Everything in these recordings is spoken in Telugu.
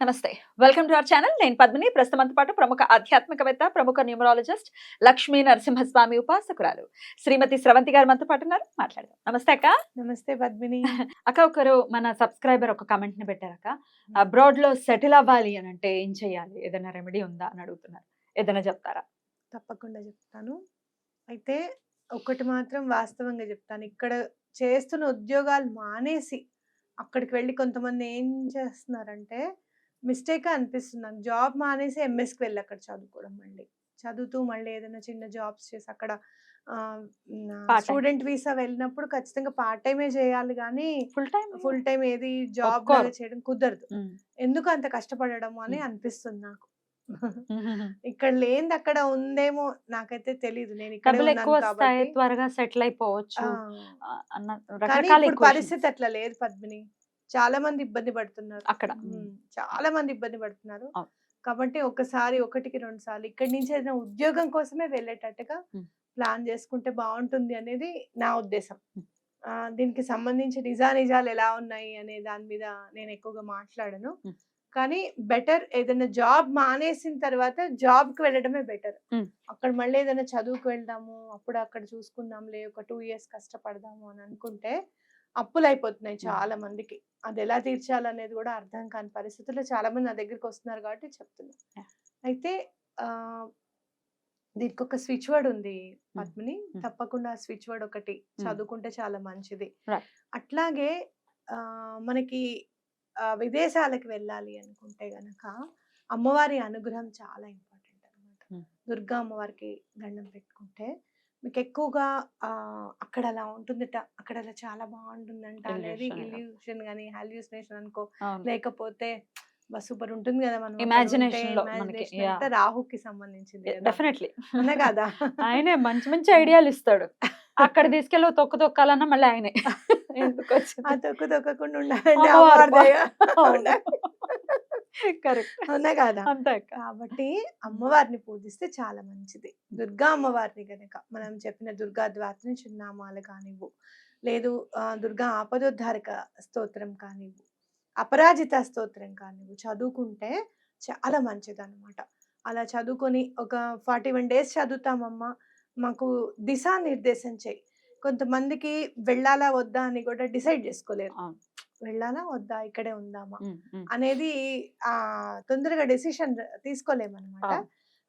నమస్తే. Welcome to our channel. నేను పద్మిని. ప్రస్తుతంతో పాటు ప్రముఖ ఆధ్యాత్మికవేత్త ప్రముఖ న్యూమరాలజిస్ట్ లక్ష్మీ నరసింహస్వామి ఉపాసకురాలు శ్రీమతి స్రవంతి గారు మనతో పాటు ఉన్నారు. మాట్లాడదాం. నమస్తే అక్క. నమస్తే పద్మిని. అక్క ఒకరు మన సబ్స్క్రైబర్ ఒక కమెంట్ని పెట్టారక్క అబ్రాడ్లో సెటిల్ అవ్వాలి అని అంటే ఏం చేయాలి ఏదైనా రెమెడీ ఉందా? అని అడుగుతున్నారు. ఏదైనా చెప్తారా? తప్పకుండా చెప్తాను. అయితే ఒకటి మాత్రం వాస్తవంగా చెప్తాను. ఇక్కడ చేస్తున్న ఉద్యోగాలు మానేసి అక్కడికి వెళ్ళి కొంతమంది ఏం చేస్తున్నారంటే మిస్టేక్ అనిపిస్తుంది నాకు జాబ్ మానేసి ఎంఎస్కి వెళ్ళి అక్కడ చదువుకోవడం మళ్ళీ. చదువుతూ మళ్ళీ ఏదైనా చిన్న జాబ్స్ చేసి అక్కడ. స్టూడెంట్ వీసా వెళ్ళినప్పుడు ఖచ్చితంగా పార్ట్ టైమే చేయాలి కానీ ఫుల్ టైం ఫుల్ టైం ఏది జాబ్. చేయడం కుదరదు. ఎందుకు అంత కష్టపడడం అని. అనిపిస్తుంది నాకు. ఇక్కడ లేనిది అక్కడ ఉందేమో నాకైతే తెలీదు. నేను ఇక్కడ ఎక్కువ త్వరగా సెటిల్ అయిపోవచ్చు. పరిస్థితి అట్లా లేదు పద్మిని. చాలా మంది ఇబ్బంది పడుతున్నారు. అక్కడ. చాలా మంది ఇబ్బంది పడుతున్నారు. కాబట్టి ఒకసారి ఒకటికి రెండు సార్లు ఇక్కడి నుంచి ఏదైనా ఉద్యోగం కోసమే వెళ్ళేటట్టుగా. ప్లాన్ చేసుకుంటే బాగుంటుంది అనేది నా ఉద్దేశం. దీనికి సంబంధించి నిజా నిజాలు ఎలా ఉన్నాయి అనే దాని మీద నేను ఎక్కువగా మాట్లాడను. కానీ బెటర్ ఏదైనా జాబ్ మానేసిన తర్వాత జాబ్కి వెళ్ళడమే బెటర్. అక్కడ మళ్ళీ ఏదైనా చదువుకు వెళ్దాము అప్పుడు అక్కడ చూసుకుందాంలే ఒక టూ ఇయర్స్ కష్టపడదాము అని అనుకుంటే అప్పులు అయిపోతున్నాయి చాలా మందికి అది ఎలా తీర్చాలనేది కూడా అర్థం కాని పరిస్థితుల్లో చాలా మంది నా దగ్గరికి వస్తున్నారు కాబట్టి చెప్తున్నా. అయితే ఆ దీనికి ఒక స్విచ్ వర్డ్ ఉంది పద్మిని. తప్పకుండా స్విచ్ వర్డ్ ఒకటి చదువుకుంటే చాలా మంచిది. అట్లాగే ఆ మనకి విదేశాలకు వెళ్ళాలి అనుకుంటే గనక అమ్మవారి అనుగ్రహం చాలా ఇంపార్టెంట్ అనమాట. దుర్గా అమ్మవారికి దండం పెట్టుకుంటే మీకు ఎక్కువగా ఆ అక్కడ అలా ఉంటుందట. అక్కడ అలా చాలా బాగుంటుందంట అనేది. ఇల్యూషన్ కానీ హాల్యూసినేషన్ అనుకో. లేకపోతే సూపర్ ఉంటుంది కదా మనం. అంతా రాహుకి సంబంధించింది. డెఫినెట్లీ అవునా కదా? ఆయనే మంచి మంచి ఐడియాలు ఇస్తాడు. అక్కడ తీసుకెళ్ళి తొక్కు తొక్కాలన్నా మళ్ళీ ఆయనే. ఎందుకు ఆ తొక్కు తొక్కకుండా ఉండాలంటే. కరెక్ట్ అవునా. కదా? కాబట్టి అమ్మవారిని పూజిస్తే చాలా మంచిది. దుర్గా అమ్మవారిని గనక మనం చెప్పిన దుర్గా ద్వాత్రి చిన్నామాలు కానివ్వు లేదు దుర్గా ఆపదోద్ధారక స్తోత్రం కానివ్వు అపరాజిత స్తోత్రం కానివ్వు చదువుకుంటే చాలా మంచిది అనమాట అలా చదువుకొని ఒక ఫార్టీ వన్ డేస్ చదువుతామమ్మా మాకు దిశానిర్దేశం చేయి కొంతమందికి వెళ్ళాలా వద్దా అని కూడా డిసైడ్ చేసుకోలేరు. వెళ్ళాలా వద్దా ఇక్కడే ఉందామా. అనేది ఆ తొందరగా డెసిషన్ తీసుకోలేమన్నమాట.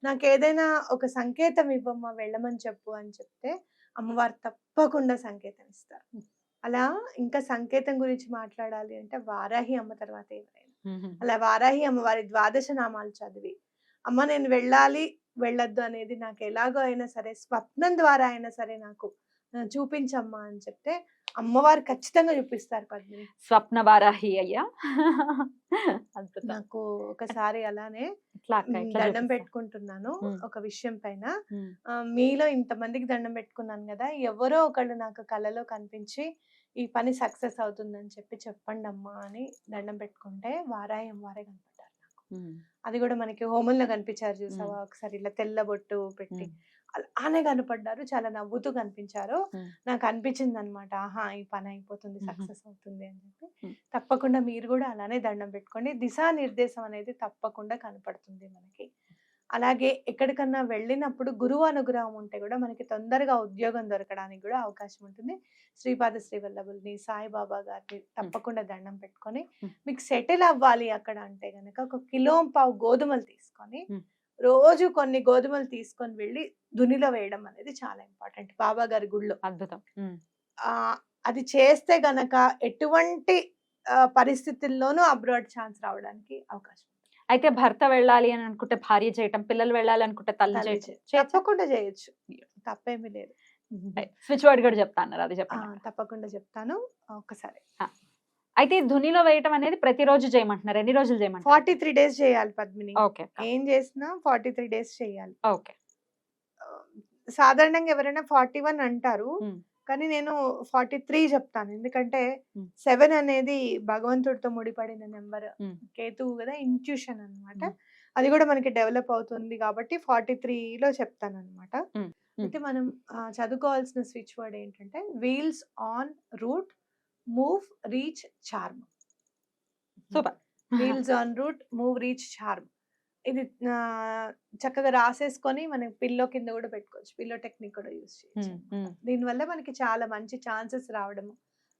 నాకు ఏదైనా ఒక సంకేతం ఇవ్వమ్మా వెళ్ళమని చెప్పు అని చెప్తే అమ్మవారు తప్పకుండా సంకేతం ఇస్తారు. అలా ఇంకా సంకేతం గురించి మాట్లాడాలి అంటే వారాహి అమ్మ తర్వాత ఎవరైనా ఉమ్. అలా వారాహి అమ్మవారి ద్వాదశ నామాలు చదివి అమ్మ నేను వెళ్ళాలి వెళ్ళొద్దు అనేది నాకు ఎలాగో అయినా సరే స్వప్నం ద్వారా అయినా సరే నాకు చూపించమ్మా అని చెప్తే అమ్మవారు ఖచ్చితంగా చూపిస్తారు పద్మిని. స్వప్న వారాహి అయ్యా నాకు ఒకసారి అలానే దండం. పెట్టుకుంటున్నాను. ఒక విషయం పైన. మీలో ఇంతమందికి దండం పెట్టుకున్నాను కదా ఎవరో ఒకళ్ళు నాకు కళలో కనిపించి ఈ పని సక్సెస్ అవుతుందని చెప్పి చెప్పండి అమ్మా అని దండం పెట్టుకుంటే వారాయి అమ్మవారే కనపడ్డారు నాకు. అది కూడా మనకి హోమంలో కనిపించారు చూసావా? ఒకసారి ఇలా తెల్ల బొట్టు పెట్టి. అలానే కనపడ్డారు చాలా నవ్వుతూ కనిపించారు. నాకు అనిపించింది అనమాట ఆహా ఈ పని అయిపోతుంది. సక్సెస్ అవుతుంది అని చెప్పి. తప్పకుండా మీరు కూడా అలానే దండం పెట్టుకోండి దిశానిర్దేశం అనేది తప్పకుండా కనపడుతుంది మనకి అలాగే ఎక్కడికన్నా వెళ్ళినప్పుడు గురువు అనుగ్రహం ఉంటే కూడా మనకి తొందరగా ఉద్యోగం దొరకడానికి కూడా అవకాశం ఉంటుంది శ్రీపాద శ్రీ వల్లభుల్ని సాయిబాబా గారిని తప్పకుండా దండం పెట్టుకొని. మీకు సెటిల్ అవ్వాలి అక్కడ అంటే గనక ఒక కిలో పావు గోధుమలు తీసుకొని. రోజు కొన్ని గోధుమలు తీసుకొని వెళ్ళి దునిలో వేయడం అనేది చాలా ఇంపార్టెంట్. బాబా గారి గుళ్ళో. అద్భుతం. అది చేస్తే గనక ఎటువంటి పరిస్థితుల్లోనూ అబ్రాడ్ ఛాన్స్ రావడానికి అవకాశం. అయితే భర్త వెళ్ళాలి అని అనుకుంటే భార్య చేయటం పిల్లలు వెళ్ళాలి అనుకుంటే తల్లి చేయటం? తప్పకుండా చేయొచ్చు. తప్పేమీ లేదు. స్విచ్ వర్డ్ కూడా చెప్తా అన్నారు అది చెప్పండి తప్పకుండా చెప్తాను. ఒక్కసారి అయితే ధునిలో వేయటం అనేది ప్రతిరోజు చేయమంటున్నారు ఎన్ని రోజులు చేయమంటారు ఫార్టీ త్రీ డేస్ చేయాలి పద్మిని ఓకే ఏం చేసినా ఫార్టీ త్రీ డేస్ చేయాలి ఓకే సాధారణంగా ఎవరైనా ఫార్టీ వన్ అంటారు. కానీ నేను ఫార్టీ త్రీ చెప్తాను ఎందుకంటే. సెవెన్ అనేది భగవంతుడితో ముడిపడిన నెంబర్. కేతువు కదా ఇంట్యూషన్ అన్నమాట మ్మ్. అది కూడా మనకి డెవలప్ అవుతుంది కాబట్టి ఫార్టీ త్రీలో చెప్తాను అనమాట. అయితే మనం చదువుకోవాల్సిన స్విచ్ వర్డ్ ఏంటంటే wheels on route move reach charm. Super. Wheels on route move reach charm. ఇది చక్కగా రాసేసుకొని మనం పిల్లో కింద కూడా పెట్టుకోవచ్చు. పిల్లో టెక్నిక్ కూడా యూస్ చేయొచ్చు. దీనివల్ల మనకి చాలా మంచి ఛాన్సెస్ రావడము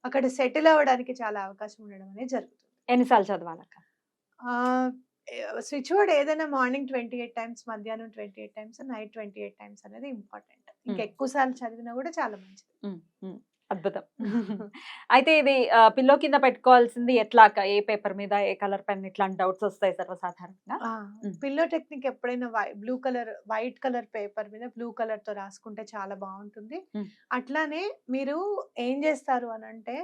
అక్కడ సెటిల్ అవ్వడానికి చాలా అవకాశం ఉండడం అనేది జరుగుతుంది. ఎన్నిసార్లు చదవాలక్క? స్విచ్ వర్డ్ ఏదైనా మార్నింగ్ ట్వంటీ ఎయిట్ టైమ్స్ మధ్యాహ్నం twenty eight times night twenty eight times అనేది ఇంపార్టెంట్. ఇంకా. ఎక్కువ సార్లు చదివినా కూడా చాలా మంచిది. అద్భుతం అయితే ఇది పిల్లో కింద పెట్టుకోవాల్సింది ఎట్లా ఏ పేపర్ మీద ఏ కలర్ పెన్ ఇట్లాంటి డౌట్స్ వస్తాయి సర్వసాధారణంగా. పిల్లో టెక్నిక్ ఎప్పుడైనా blue colour white colour paper మీద బ్లూ కలర్తో రాసుకుంటే చాలా బాగుంటుంది. అట్లానే మీరు ఏం చేస్తారు అని అంటే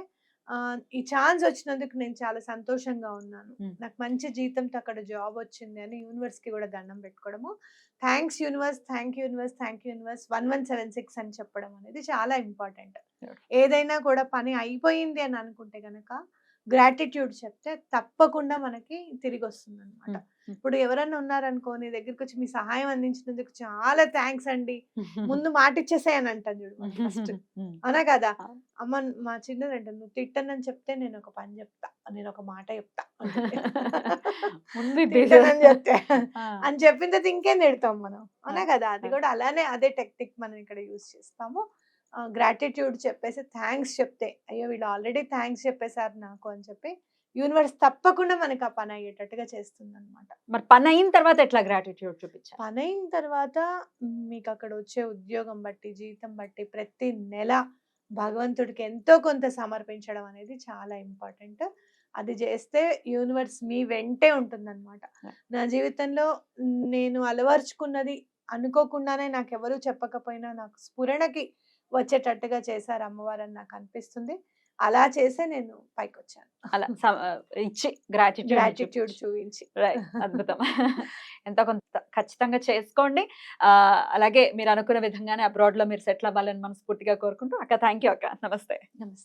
ఈ ఛాన్స్ వచ్చినందుకు నేను చాలా సంతోషంగా ఉన్నాను. నాకు మంచి జీతంతో అక్కడ జాబ్ వచ్చింది అని యూనివర్స్కి కూడా దండం పెట్టుకోవడము thanks universe thank universe thank universe one one seven six అని చెప్పడం అనేది చాలా ఇంపార్టెంట్. ఏదైనా కూడా పని అయిపోయింది అని అనుకుంటే గనక గ్రాటిట్యూడ్ చెప్తే తప్పకుండా మనకి తిరిగి వస్తుంది అనమాట. ఇప్పుడు ఎవరన్నా ఉన్నారనుకో నీ దగ్గరికి వచ్చి మీ సహాయం అందించినందుకు చాలా థ్యాంక్స్ అండి. ముందు మాట ఇచ్చేసాయి అని అంటాను చూడు ఫస్ట్. అనా కదా. అమ్మ మా చిన్నది అంటే నువ్వు తిట్టనని చెప్తే నేను ఒక పని చెప్తా నేను ఒక మాట చెప్తా తిట్టనని చెప్తే. అని చెప్పిన తర్వాత ఇంకేం తిడతాం మనం? అవునా ఆ, కదా? అది. కూడా అలానే అదే టెక్నిక్ మనం ఇక్కడ యూస్ చేస్తాము. గ్రాటిట్యూడ్ చెప్పేసి థ్యాంక్స్ చెప్తే అయ్యో వీళ్ళు ఆల్రెడీ థ్యాంక్స్ చెప్పేశారు నాకు అని చెప్పి యూనివర్స్ తప్పకుండా మనకి ఆ పని అయ్యేటట్టుగా చేస్తుంది అనమాట మరి పని అయిన తర్వాత ఎట్లా గ్రాటిట్యూడ్ చూపించాలి పని అయిన తర్వాత మీకు అక్కడ వచ్చే ఉద్యోగం బట్టి జీతం బట్టి ప్రతి నెల భగవంతుడికి ఎంతో కొంత సమర్పించడం అనేది చాలా ఇంపార్టెంట్ అది చేస్తే యూనివర్స్ మీ వెంటే ఉంటుందన్నమాట. నా జీవితంలో నేను అలవర్చుకున్నది అనుకోకుండానే నాకు ఎవరు చెప్పకపోయినా నాకు స్ఫురణకి వచ్చేటట్టుగా చేశారు అమ్మవారు అని నాకు అనిపిస్తుంది. అలా చేసే నేను పైకి వచ్చాను అలా ఇచ్చి గ్రాటిట్యూడ్ గ్రాటిట్యూడ్ చూపించి. అద్భుతం. ఎంతో కొంత ఖచ్చితంగా చేసుకోండి. అలాగే మీరు అనుకున్న విధంగానే అబ్రాడ్లో మీరు సెటిల్ అవ్వాలని మనస్ఫూర్తిగా కోరుకుంటూ అక్క థ్యాంక్ యూ అక్క. నమస్తే. నమస్తే.